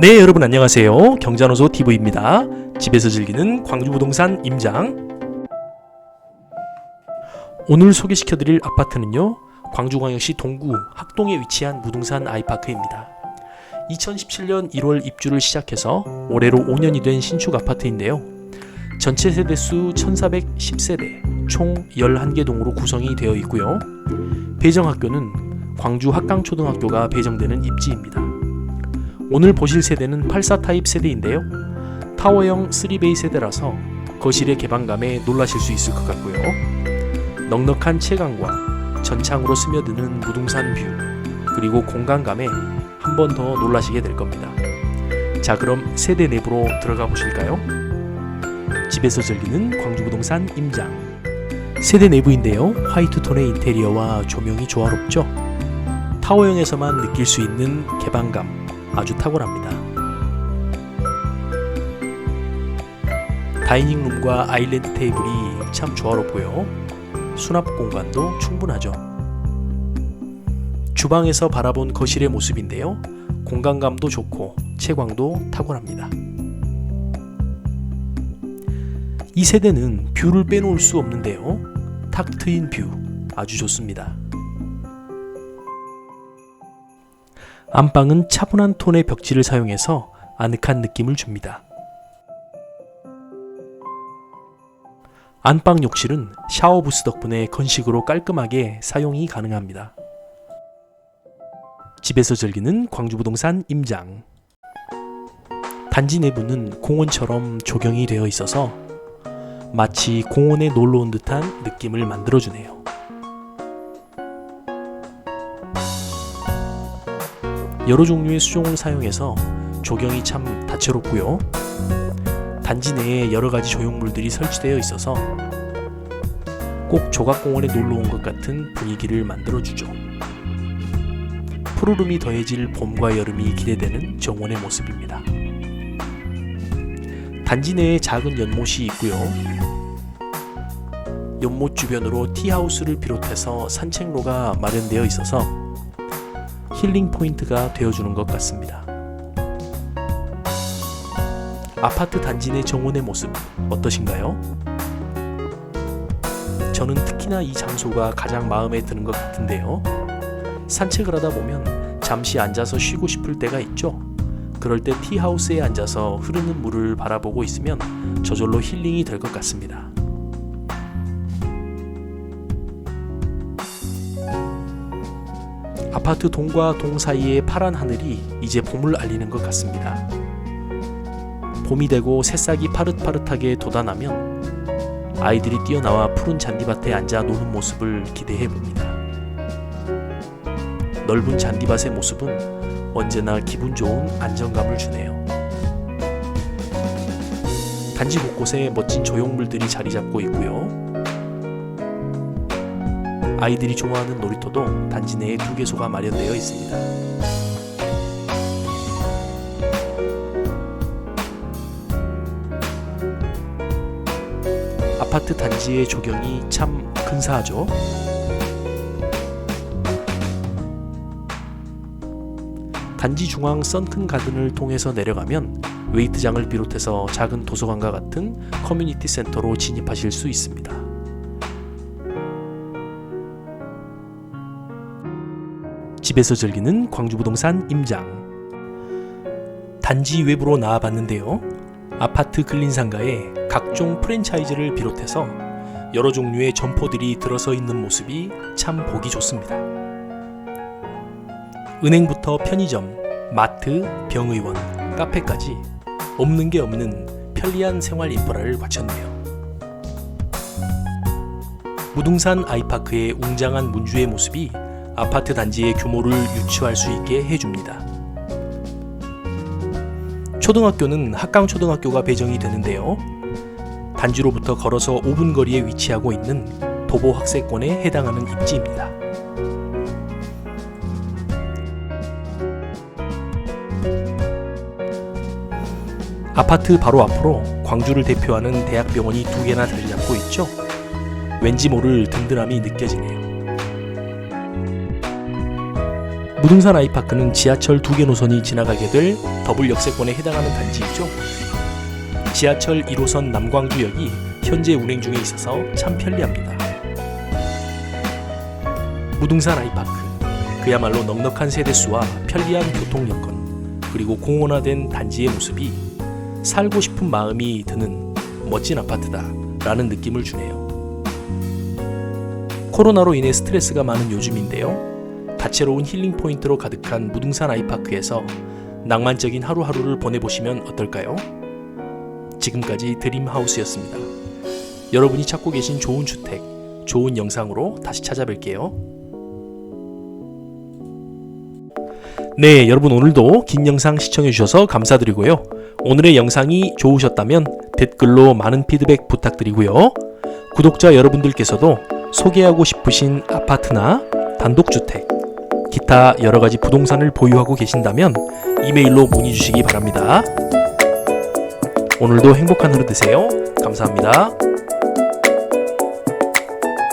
네, 여러분 안녕하세요. 경자노소 TV입니다. 집에서 즐기는 광주부동산 임장. 오늘 소개시켜 드릴 아파트는요, 광주광역시 동구 학동에 위치한 무등산 아이파크입니다. 2017년 1월 입주를 시작해서 올해로 5년이 된 신축 아파트인데요. 전체 세대수 1410세대, 총 11개 동으로 구성이 되어 있고요. 배정학교는 광주 학강초등학교가 배정되는 입지입니다. 오늘 보실 세대는 84 타입 세대인데요. 타워형 3베이 세대라서 거실의 개방감에 놀라실 수 있을 것 같고요. 넉넉한 채광과 전창으로 스며드는 무등산 뷰, 그리고 공간감에 한 번 더 놀라시게 될 겁니다. 자, 그럼 세대 내부로 들어가 보실까요? 집에서 즐기는 광주부동산 임장. 세대 내부인데요. 화이트 톤의 인테리어와 조명이 조화롭죠? 타워형에서만 느낄 수 있는 개방감, 아주 탁월합니다. 다이닝룸과 아일랜드 테이블이 참 조화롭고요. 수납 공간도 충분하죠. 주방에서 바라본 거실의 모습인데요. 공간감도 좋고 채광도 탁월합니다. 이 세대는 뷰를 빼놓을 수 없는데요. 탁 트인 뷰 아주 좋습니다. 안방은 차분한 톤의 벽지를 사용해서 아늑한 느낌을 줍니다. 안방 욕실은 샤워 부스 덕분에 건식으로 깔끔하게 사용이 가능합니다. 집에서 즐기는 광주부동산 임장. 단지 내부는 공원처럼 조경이 되어 있어서 마치 공원에 놀러 온 듯한 느낌을 만들어주네요. 여러 종류의 수종을 사용해서 조경이 참 다채롭고요. 단지 내에 여러 가지 조형물들이 설치되어 있어서 꼭 조각공원에 놀러 온 것 같은 분위기를 만들어주죠. 푸르름이 더해질 봄과 여름이 기대되는 정원의 모습입니다. 단지 내에 작은 연못이 있고요. 연못 주변으로 티하우스를 비롯해서 산책로가 마련되어 있어서 힐링 포인트가 되어주는 것 같습니다. 아파트 단지 내 정원의 모습 어떠신가요? 저는 특히나 이 장소가 가장 마음에 드는 것 같은데요. 산책을 하다 보면 잠시 앉아서 쉬고 싶을 때가 있죠. 그럴 때 티하우스에 앉아서 흐르는 물을 바라보고 있으면 저절로 힐링이 될 것 같습니다. 아파트 동과 동 사이의 파란 하늘이 이제 봄을 알리는 것 같습니다. 봄이 되고 새싹이 파릇파릇하게 돋아나면 아이들이 뛰어나와 푸른 잔디밭에 앉아 노는 모습을 기대해 봅니다. 넓은 잔디밭의 모습은 언제나 기분 좋은 안정감을 주네요. 단지 곳곳에 멋진 조형물들이 자리 잡고 있고요. 아이들이 좋아하는 놀이터도 단지 내에 두 개소가 마련되어 있습니다. 아파트 단지의 조경이 참 근사하죠. 단지 중앙 썬큰 가든을 통해서 내려가면 웨이트장을 비롯해서 작은 도서관과 같은 커뮤니티 센터로 진입하실 수 있습니다. 집에서 즐기는 광주부동산 임장. 단지 외부로 나와봤는데요. 아파트 근린 상가에 각종 프랜차이즈를 비롯해서 여러 종류의 점포들이 들어서 있는 모습이 참 보기 좋습니다. 은행부터 편의점, 마트, 병의원, 카페까지 없는 게 없는 편리한 생활 인프라를 갖췄네요. 무등산 아이파크의 웅장한 문주의 모습이 아파트 단지의 규모를 유추할 수 있게 해줍니다. 초등학교는 학강초등학교가 배정이 되는데요. 단지로부터 걸어서 5분 거리에 위치하고 있는 도보 학세권에 해당하는 입지입니다. 아파트 바로 앞으로 광주를 대표하는 대학병원이 두 개나 자리 잡고 있죠. 왠지 모를 든든함이 느껴지네요. 무등산 아이파크는 지하철 두 개 노선이 지나가게 될 더블 역세권에 해당하는 단지이죠. 지하철 1호선 남광주역이 현재 운행 중에 있어서 참 편리합니다. 무등산 아이파크 그야말로 넉넉한 세대수와 편리한 교통 여건 그리고 공원화된 단지의 모습이 살고 싶은 마음이 드는 멋진 아파트다 라는 느낌을 주네요. 코로나로 인해 스트레스가 많은 요즘인데요. 다채로운 힐링 포인트로 가득한 무등산 아이파크에서 낭만적인 하루하루를 보내보시면 어떨까요? 지금까지 드림하우스였습니다. 여러분이 찾고 계신 좋은 주택, 좋은 영상으로 다시 찾아뵐게요. 네, 여러분 오늘도 긴 영상 시청해주셔서 감사드리고요. 오늘의 영상이 좋으셨다면 댓글로 많은 피드백 부탁드리고요. 구독자 여러분들께서도 소개하고 싶으신 아파트나 단독주택, 기타 여러 가지 부동산을 보유하고 계신다면 이메일로 문의 주시기 바랍니다. 오늘도 행복한 하루 되세요. 감사합니다.